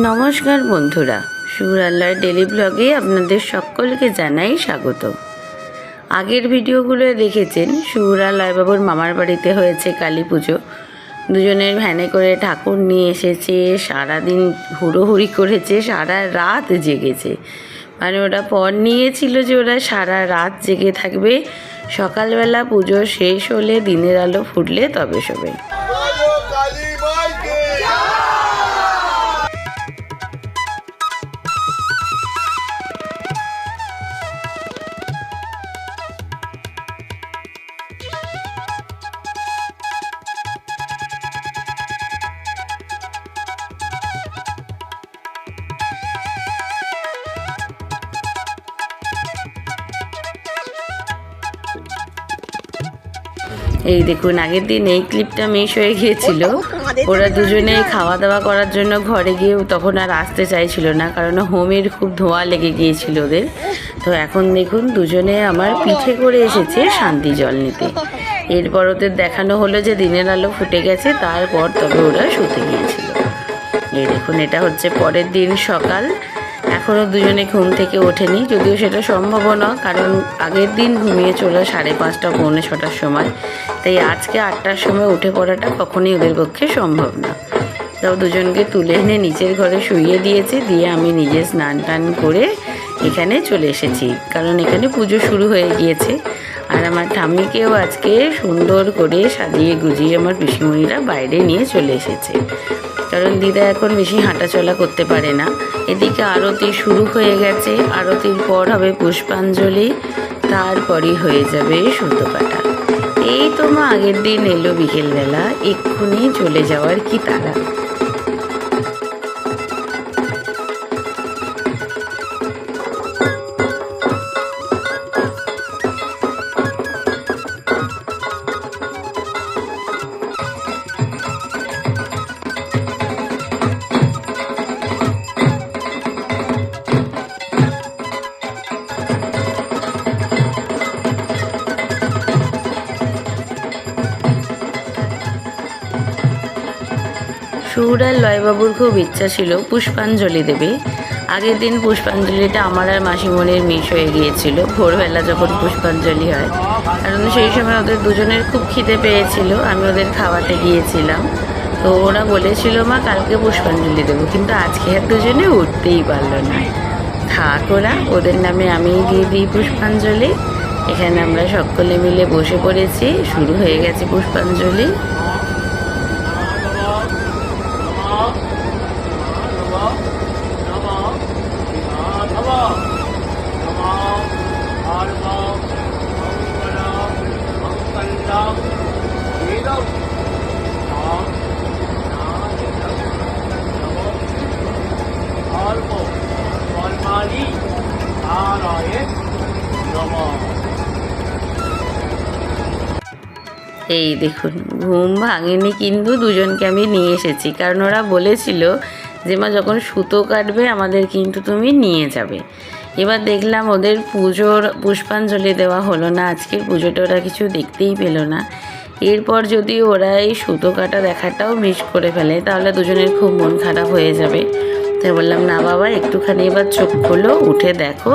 নমস্কার বন্ধুরা, সুরাল্লার ডেলি ব্লগে আপনাদের সকলকে জানাই স্বাগত আগের ভিডিওগুলো দেখেছেন সুরালয় বাবুর মামার বাড়িতে হয়েছে কালী পুজো। দুজনের ভ্যানে করে ঠাকুর নিয়ে এসেছে, সারাদিন হুড়োহুড়ি করেছে, সারা রাত জেগেছে। মানে ওরা পর নিয়েছিল যে ওরা সারা রাত জেগে থাকবে। সকালবেলা পুজো শেষ হলে দিনের আলো ফুটলে তবে শোবে। এই দেখুন আগের দিন এই ক্লিপটা মিস হয়ে গিয়েছিল। ওরা দুজনে খাওয়া দাওয়া করার জন্য ঘরে গিয়ে তখন আর আসতে চাইছিল না কারণ হোমের খুব ধোঁয়া লেগে গিয়েছিল ওদের। তো এখন দেখুন দুজনে আমার পিঠে করে এসেছে শান্তি জল নিতে। এরপর ওদের দেখানো হলো যে দিনের আলো ফুটে গেছে তারপর তবে ওরা শুতে গিয়েছিল। এই দেখুন এটা হচ্ছে পরের দিন সকাল। এখনও দুজনে ঘুম থেকে ওঠেনি যদিও সেটা সম্ভব না কারণ আগের দিন ঘুমিয়ে চলো সাড়ে পাঁচটা পৌনে ছটার সময়। তাই আজকে আটটার সময় উঠে পড়াটা কখনই ওদের পক্ষে সম্ভব না। তাও দুজনকে তুলে এনে নিচের ঘরে শুইয়ে দিয়েছে, দিয়ে আমি নিজে স্নান টান করে এখানে চলে এসেছি। কারণ এখানে পুজো শুরু হয়ে গিয়েছে। আর আমার ঠাম্মিকেও আজকে সুন্দর করে সাজিয়ে গুজিয়ে আমার পিসিমণিরা বাইরে নিয়ে চলে এসেছে। কারণ দিদা এখন বেশি হাঁটাচলা করতে পারে না। এদিকে আরতি শুরু হয়ে গেছে। আরতির পর হবে পুষ্পাঞ্জলি, তারপরই হয়ে যাবে সুতো কাটা এই তো মা আগের দিন এলো বিকেলবেলা এক্ষুনি চলে যাওয়ার কি তারা আর লয়বাবুর খুব ইচ্ছা ছিল পুষ্পাঞ্জলি দেবে। আগের দিন পুষ্পাঞ্জলিটা আমার আর মাসিমণির মিস হয়ে গিয়েছিল, ভোরবেলা যখন পুষ্পাঞ্জলি হয়। কারণ সেই সময় ওদের দুজনের খুব খিদে পেয়েছিল, আমি ওদের খাওয়াতে গিয়েছিলাম। তো ওরা বলেছিল, মা, কালকে পুষ্পাঞ্জলি দেবো। কিন্তু আজকে আর দুজনে উঠতেই পারল না। থাক ওরা, ওদের নামে আমি দিয়ে দিই পুষ্পাঞ্জলি। এখানে আমরা সকলে মিলে বসে পড়েছি, শুরু হয়ে গেছে পুষ্পাঞ্জলি। এই দেখুন, ঘুম ভাঙেনি কিন্তু দুজনকে আমি নিয়ে এসেছি। কারণ ওরা বলেছিল যে, মা, যখন সুতো কাটবে, আমাদের কিন্তু তুমি নিয়ে যাবে। এবার দেখলাম ওদের পুজোর পুষ্পাঞ্জলি দেওয়া হলো না। আজকের পুজোটা ওরা কিছু দেখতেই পেল না। এরপর যদি ওরা এই সুতো কাটা দেখাটাও মিস করে ফেলে, তাহলে দুজনের খুব মন খারাপ হয়ে যাবে। তাই বললাম, না বাবা, একটুখানি এবার চোখ খোলো, উঠে দেখো।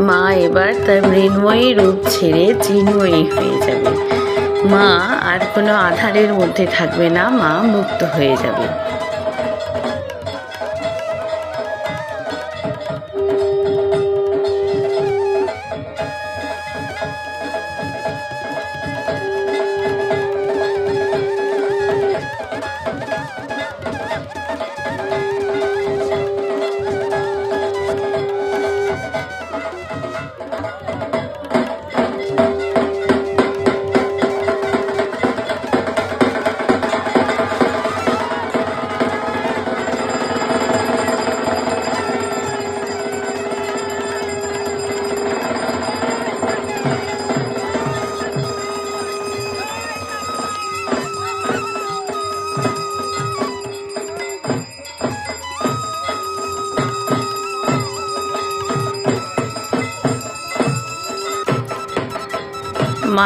মা এবার তার মৃন্ময়ী রূপ ছেড়ে চিন্ময়ী হয়ে যাবে। মা আর কোনো আধারের মধ্যে থাকবে না মা মুক্ত হয়ে যাবে।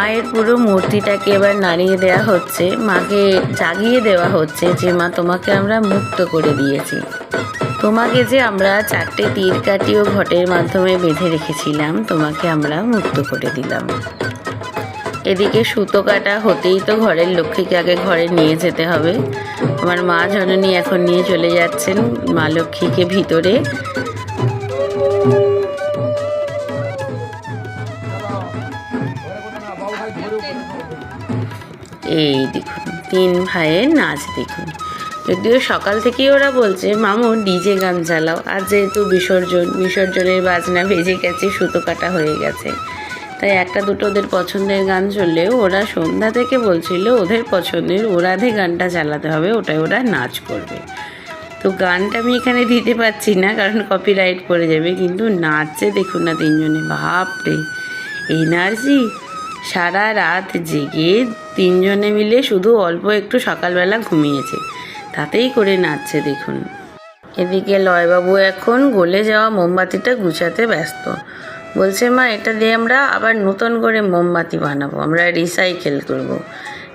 মায়ের পুরো মূর্তিটাকে এবার নাড়িয়ে দেওয়া হচ্ছে, মাকে জাগিয়ে দেওয়া হচ্ছে যে, মা, তোমাকে আমরা মুক্ত করে দিয়েছি। তোমাকে যে আমরা চারটে তীর কাটি ও ঘটের মাধ্যমে বেঁধে রেখেছিলাম, তোমাকে আমরা মুক্ত করে দিলাম। এদিকে সুতো কাটা হতেই তো ঘরের লক্ষ্মীকে আগে ঘরে নিয়ে যেতে হবে। আমার মা জননী এখন নিয়ে চলে যাচ্ছেন, মা লক্ষ্মীকে ভিতরে এই দেখুন, তিন ভাইয়ের নাচ দেখুন। যদিও সকাল থেকেই ওরা বলছে, মামু, ডিজে গান চালাও। আর যেহেতু বিসর্জন, বিসর্জনের বাজনা ভেজে গেছে, সুতো কাটা হয়ে গেছে। তাই একটা দুটো ওদের পছন্দের গান চললেও ওরা সন্ধ্যা থেকে বলছিল, ওদের পছন্দের ওরাধে গানটা চালাতে হবে, ওটাই ওরা নাচ করবে। তো গানটা আমি এখানে দিতে পারছি না, কারণ কপিরাইট পড়ে যাবে। কিন্তু নাচছে, দেখুন না তিনজনে, বাপরে! এনার্জি! সারা রাত জেগে তিনজনে মিলে শুধু অল্প একটু সকালবেলা ঘুমিয়েছে। তাতেই করে নাচছে দেখুন। এদিকে লয়বাবু এখন গলে যাওয়া মোমবাতিটা গুছাতে ব্যস্ত। বলছে, মা, এটা দিয়ে আমরা আবার নতুন করে মোমবাতি বানাবো। আমরা রিসাইকেল করব।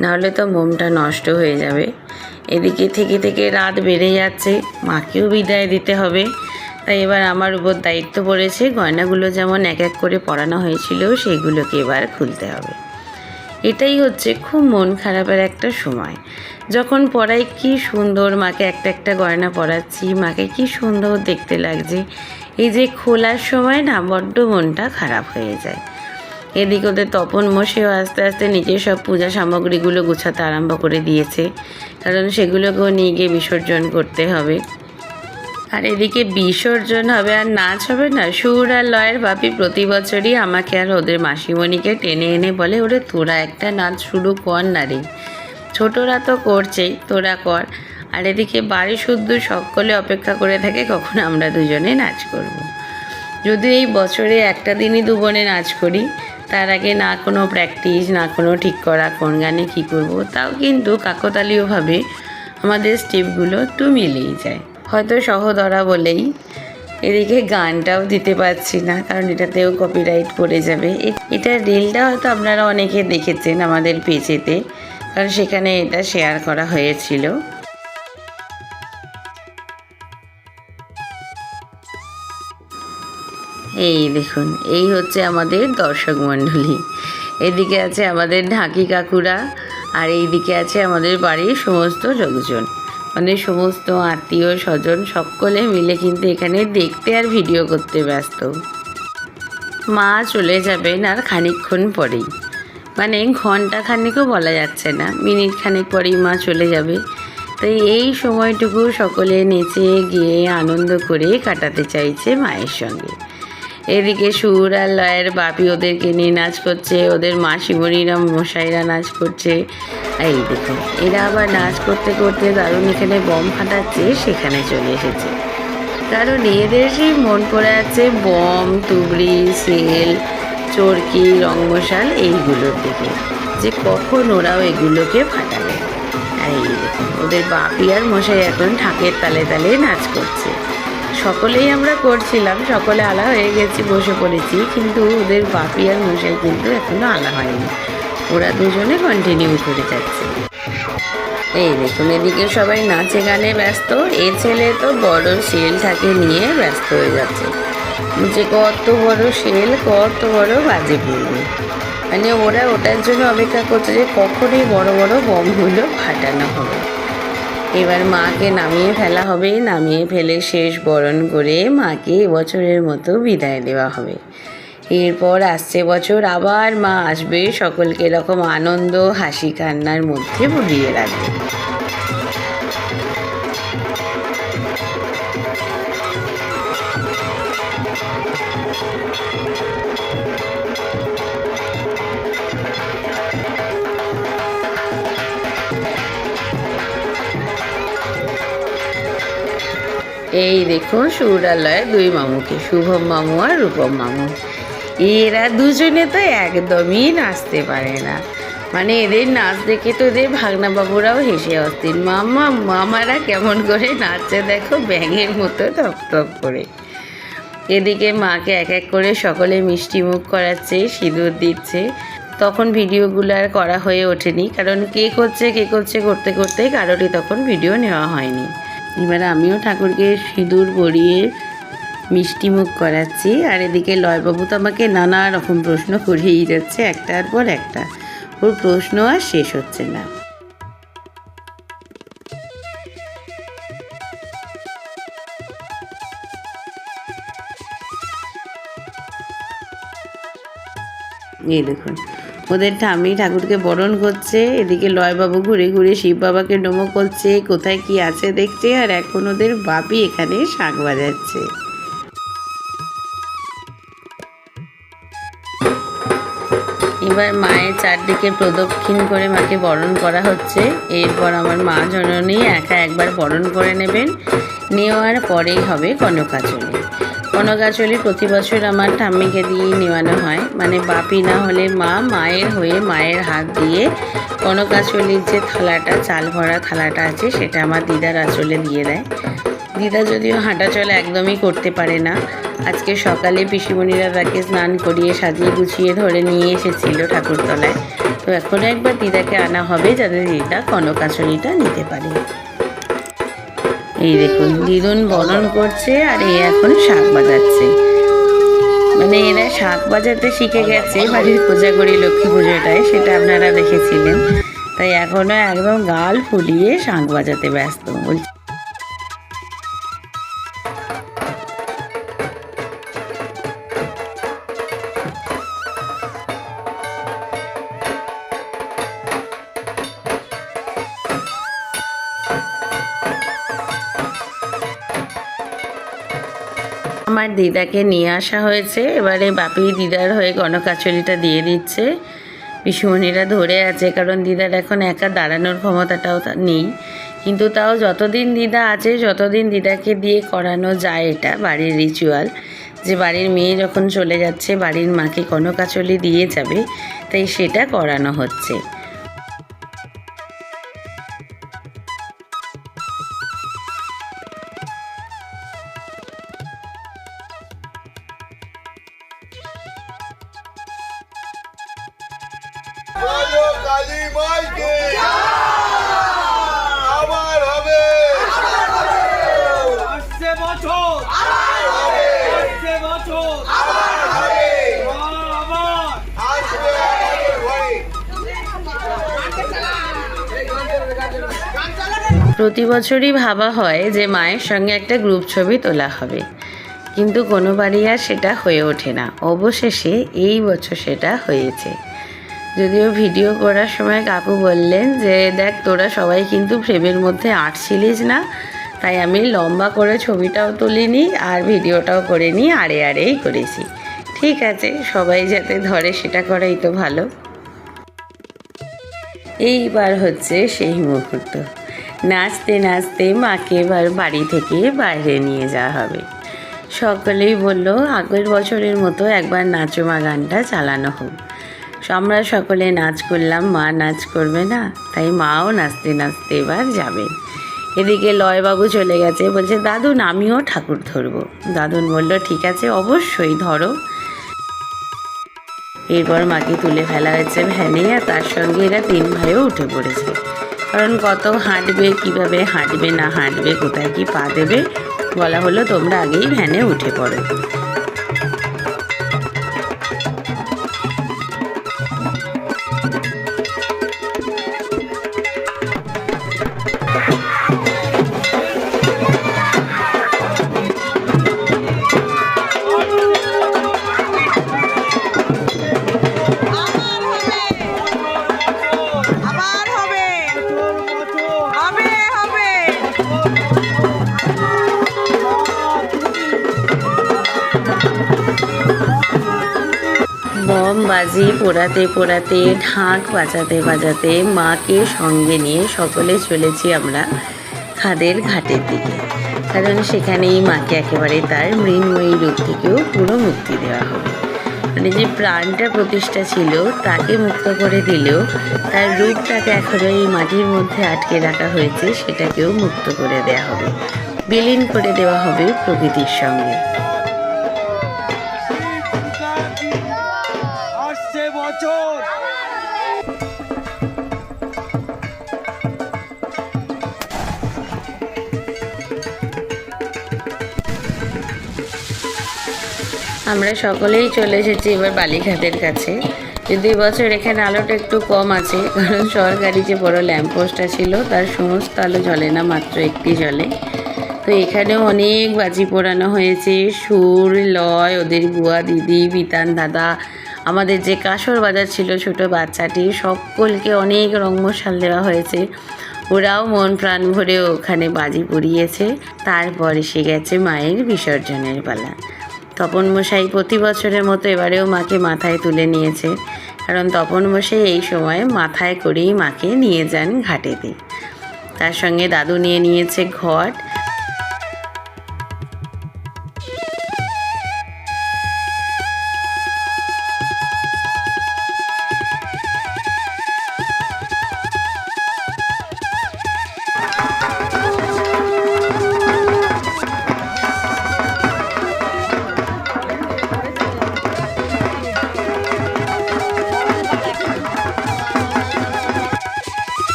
নাহলে তো মোমটা নষ্ট হয়ে যাবে। এদিকে থেকে থেকে রাত বেড়ে যাচ্ছে। মাকেও বিদায় দিতে হবে। তাই এবার আমার উপর দায়িত্ব পড়েছে। গয়নাগুলো যেমন এক এক করে পরানো হয়েছিল, সেইগুলোকে এবার খুলতে হবে। এটাই হচ্ছে খুব মন খারাপের একটা সময়। যখন পড়াই কি সুন্দর, মাকে একটা একটা গয়না পরাচ্ছি, মাকে কি সুন্দর দেখতে লাগছে। এই যে খোলার সময় না, বড্ড মনটা খারাপ হয়ে যায়। এদিক ওদের তপন মশেও আস্তে আস্তে নিজের সব পূজা সামগ্রীগুলো গুছাতে আরম্ভ করে দিয়েছে। কারণ সেগুলোকেও নিয়ে গিয়ে বিসর্জন করতে হবে। আর এদিকে বিসর্জন হবে আর নাচ হবে না। সুর আর লয়ের বাপি প্রতি বছরই আমাকে আর ওদের মাসিমণিকে টেনে এনে বলে, ওরে, তোরা একটা নাচ শুরু কর না রে। ছোটরা তো করছেই, তোরা কর। আর এদিকে বাড়ি শুদ্ধ সকলে অপেক্ষা করে থাকে, কখন আমরা দুজনে নাচ করব। যদি এই বছরে একটা দিনই দু বোনে নাচ করি, তার আগে না কোনো প্র্যাকটিস, না কোনো ঠিক করা, কোন গানে কী করব, তাও কিন্তু কাকতালীয়ভাবে আমাদের স্টেপগুলো একটু মিলেই যায়। হয়তো সহদরা বলেই এদিকে গানটাও দিতে পারছি না, কারণ এটাতেও কপিরাইট পড়ে যাবে। এটা রিলটা হয়তো আপনারা অনেকে দেখেছেন আমাদের পেজেতে, কারণ সেখানে এটা শেয়ার করা হয়েছিল। এই দেখুন, এই হচ্ছে আমাদের দর্শক মণ্ডলী। এদিকে আছে আমাদের ঢাকি কাকুরা, আর এইদিকে আছে আমাদের বাড়ির সমস্ত লোকজন। মানে সমস্ত আত্মীয় স্বজন সকলে মিলে কিন্তু এখানে দেখতে আর ভিডিও করতে ব্যস্ত। মা চলে যাবেন আর খানিকক্ষণ পরেই। মানে ঘণ্টা খানিকও বলা যাচ্ছে না মিনিট খানিক পরেই মা চলে যাবে। তাই এই সময়টুকু সকলে নেচে গিয়ে আনন্দ করে কাটাতে চাইছে মায়ের সঙ্গে। এদিকে সুর আর লয়ের বাপি ওদেরকে নিয়ে নাচ করছে, ওদের মাসিমণিরা, মশাইরা নাচ করছে। এই দেখুন এরা আবার নাচ করতে করতে দারুণ এখানে বম ফাটাচ্ছে, সেখানে চলে এসেছে। কারণ এদের সেই মন পড়ে আছে বম, তুবড়ি সেল চরকি, রঙ্গশাল, এইগুলোর দিকে। যে কখন ওরাও এগুলোকে আর এই দেখুন ওদের বাপি আর মশাই এখন ঠাকের তালে তালে নাচ করছে। সকলেই আমরা করছিলাম, সকলে আলা হয়ে গেছি, বসে পড়েছি, কিন্তু ওদের বাপি আর মশাই কিন্তু এখনও আলা হয়নি। ওরা দুজনে কন্টিনিউ করে যাচ্ছে। এই দেখুন, এদিকে সবাই নাচে গানে ব্যস্ত। এ ছেলে তো বড় শেলটাকে নিয়ে ব্যস্ত হয়ে যাচ্ছে। যে কত বড় শেল, কত বড় বাজে পড়বে। মানে ওরা ওটার জন্য অপেক্ষা করছে যে কখনই বড় বড় বমগুলো ফাটানো হবে। এবার মাকে নামিয়ে ফেলা হবে। নামিয়ে ফেলে শেষ বরণ করে মাকে এবছরের মতো বিদায় দেওয়া হবে। এরপর আসছে বছর, আবার মা আসবে। সকলকে এরকম আনন্দ, হাসি, কান্নার মধ্যে ভুলিয়ে রাখবে। এই দেখুন সুরালয়ে, দুই মামুকে, শুভম মামু আর রূপম মামু। এরা দুজনে তো একদমই নাচতে পারে না। মানে এদের নাচ দেখে তো এদের ভাগনা বাবুরাও হেসে অস্থির। মামা, মামারা কেমন করে নাচছে দেখো, ব্যাঙের মতো টপ করে। এদিকে মাকে এক এক করে সকলে মিষ্টি মুখ করাচ্ছে, সিঁদুর দিচ্ছে। তখন ভিডিওগুলো আর করা হয়ে ওঠেনি, কারণ কে করছে কে করছে করতে করতে কারোরই তখন ভিডিও নেওয়া হয়নি। এবার আমিও ঠাকুরকে সিঁদুর পরিয়ে মিষ্টি মুখ করাচ্ছি। আর এদিকে লয়বাবু তো আমাকে নানা রকম প্রশ্ন করিয়েই যাচ্ছে, একটার পর একটা। ওর প্রশ্ন আর শেষ হচ্ছে না। এই দেখুন ওদের ঠামি ঠাকুরকে বরণ করছে, এদিকে লয়বাবু ঘুরে ঘুরে শিব বাবাকে ডোমো করছে, কোথায় কি আছে দেখছে, আর এখন ওদের বাপি এখানে শাক বাজাচ্ছে। এবার মায়ের চারদিকে প্রদক্ষিণ করে মাকে বরণ করা হচ্ছে। এরপর আমার মা জননী একা একবার বরণ করে নেবেন। নেওয়ার পরেই হবে কনকাচলি কনকাচলি প্রতি বছর আমার ঠাম্মিকে দিয়েই নেওয়ানো হয়। মানে বাপি না হলে মা মায়ের হয়ে মায়ের হাত দিয়ে কনকাচলির যে থালাটা, চাল ভরা থালাটা আছে, সেটা আমার দিদার আঁচলে দিয়ে দেয়। দিদা যদিও হাঁটা চলা একদমই করতে পারে না। আজকে সকালে পিসিমণিরা তাকে স্নান করিয়ে সাজিয়ে গুছিয়ে ধরে নিয়ে এসেছিল ঠাকুরতলায়। তো এখন একবার দিদাকে আনা হবে যাতে দিদা কনকাচলিটা নিতে পারে। এই দেখুন, দিদুন বনন করছে আর এ এখন শাক বাজাচ্ছে। মানে এরা শাক বাজাতে শিখে গেছে, বাড়ির পূজা করি, লক্ষ্মী পুজোটায়, সেটা আপনারা দেখেছিলেন। তাই এখনও একদম গাল ফুলিয়ে শাঁখ বাজাতে ব্যস্ত। বলছে দিদাকে নিয়ে আসা হয়েছে। এবারে বাপি দিদার হয়ে গণকাচলিটা দিয়ে দিচ্ছে। পিসুমণিরা ধরে আছে, কারণ দিদার এখন একা দাঁড়ানোর ক্ষমতাটাও নেই। কিন্তু তাও যতদিন দিদা আছে, যতদিন দিদাকে দিয়ে করানো যায় এটা বাড়ির রিচুয়াল যে বাড়ির মেয়ে যখন চলে যাচ্ছে, বাড়ির মাকে কনকাচলি দিয়ে যাবে, তাই সেটা করানো হচ্ছে। কালী মাইকে। আবার হবে। আসছে বছর। আসছে প্রতি বছরই ভাবা হয় যে মায়ের সঙ্গে একটা গ্রুপ ছবি তোলা হবে। কিন্তু কোনোবারই আর সেটা হয়ে ওঠে না। অবশেষে এই বছর সেটা হয়েছে। যদিও ভিডিও করার সময় কাকু বললেন যে, দেখ, তোরা সবাই কিন্তু ফ্রেমের মধ্যে আটছিলিস না। তাই আমি লম্বা করে ছবিটাও তুলিনি আর ভিডিওটাও করে নিই আড়ে আড়েই করেছি। ঠিক আছে, সবাই যাতে ধরে সেটা করাই তো ভালো। এইবার হচ্ছে সেই মুহূর্ত। নাচতে নাচতে মাকে এবার বাড়ি থেকে বাইরে নিয়ে যাওয়া হবে। সকলেই বলল, আগের বছরের মতো একবার নাচো মা গানটা চালানো হোক। আমরা সকলে নাচ করলাম, মা নাচ করবে না? তাই মাও নাচতে নাচতে এবার যাবেন এদিকে লয়বাবু চলে গেছে, বলছে, দাদুন, আমিও ঠাকুর ধরবো। দাদুন বলল, ঠিক আছে, অবশ্যই ধরো। এরপর মাকে তুলে ফেলা হয়েছে ভ্যানে, আর তার সঙ্গে এরা তিন ভাইও উঠে পড়েছে। কারণ কত হাঁটবে, কীভাবে হাঁটবে, না হাঁটবে, কোথায় কি পা দেবে, বলা হলো তোমরা আগেই ভ্যানে উঠে পড়ো। বাজি পোড়াতে পোড়াতে, ঢাক বাজাতে বাজাতে মাকে সঙ্গে নিয়ে সকলে চলেছি আমরা খাদের ঘাটের দিকে। কারণ সেখানেই মাকে একেবারে তার মৃন্ময়ী রূপ থেকেও পুরো মুক্তি দেওয়া হবে। মানে যে প্রাণটা প্রতিষ্ঠা ছিল, তাকে মুক্ত করে দিলেও তার রূপটাকে এখনও এই মাটির মধ্যে আটকে রাখা হয়েছে, সেটাকেও মুক্ত করে দেওয়া হবে। বিলীন করে দেওয়া হবে প্রকৃতির সঙ্গে। আমরা সকলেই চলে এসেছি এবার বালিঘাটের কাছে। যদি বছর এখানে আলোটা একটু কম আছে, কারণ সরকারি যে বড় ল্যাম্পপোস্টটা ছিল, তার সমস্ত আলো জ্বলে না, মাত্র একটি জলে তো এখানেও অনেক বাজি পোড়ানো হয়েছে, সুর, লয়, ওদের বুয়া দিদি, বিতান দাদা, আমাদের যে কাসর বাজার ছিল ছোট বাচ্চাটি, সকলকে অনেক রং মশাল দেওয়া হয়েছে। ওরাও মন প্রাণ ভরে ওখানে বাজি পুড়িয়েছে, তারপর এসে গেছে মায়ের বিসর্জনের পালা। তপন মশাই প্রতি বছরের মতো এবারেও মাকে মাথায় তুলে নিয়েছে। কারণ তপন মশাই এই সময় মাথায় করেই মাকে নিয়ে যান ঘাটেতে। তার সঙ্গে দাদু নিয়ে নিয়েছে ঘট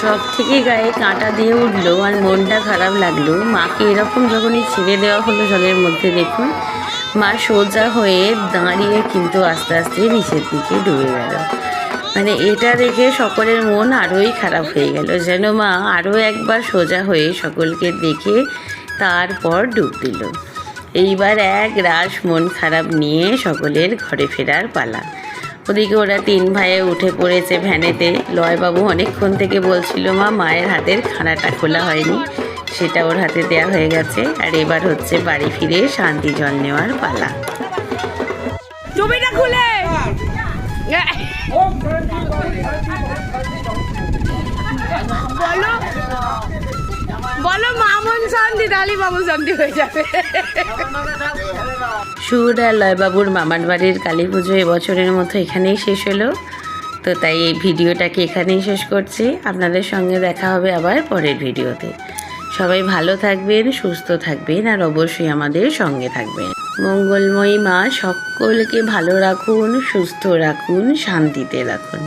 সব থেকে গায়ে কাঁটা দিয়ে উঠল আর মনটা খারাপ লাগল। মাকে এরকম যখনই ছেড়ে দেওয়া হলো জলের মধ্যে দেখুন মা সোজা হয়ে দাঁড়িয়ে কিন্তু আস্তে আস্তে নিচের দিকে ডুবে গেল। মানে এটা দেখে সকলের মন আরোই খারাপ হয়ে গেল, যেন মা আরও একবার সোজা হয়ে সকলকে দেখে তারপর ডুব দিল। এইবার এক রাস মন খারাপ নিয়ে সকলের ঘরে ফেরার পালা। ওদিকে ওরা তিন ভাইয়ে উঠে পড়েছে ভ্যানেতে। লয়বাবু অনেকক্ষণ থেকে বলছিল, মা, মায়ের হাতের খানাটা খোলা হয়নি। সেটা ওর হাতে দেয়া হয়ে গেছে। আর এবার হচ্ছে বাড়ি ফিরে শান্তি জল নেওয়ার পালা। খুলে। বলো বলো মামন শান্তি তাহলে মামন শান্তি হয়ে যাবে। সুর আর লয়বাবুর মামার বাড়ির কালী পুজো এবছরের মতো এখানেই শেষ হলো। তো তাই এই ভিডিওটাকে এখানেই শেষ করছি। আপনাদের সঙ্গে দেখা হবে আবার পরের ভিডিওতে। সবাই ভালো থাকবেন, সুস্থ থাকবেন আর অবশ্যই আমাদের সঙ্গে থাকবেন। মঙ্গলময়ী মা, সকলকে ভালো রাখুন, সুস্থ রাখুন, শান্তিতে রাখুন।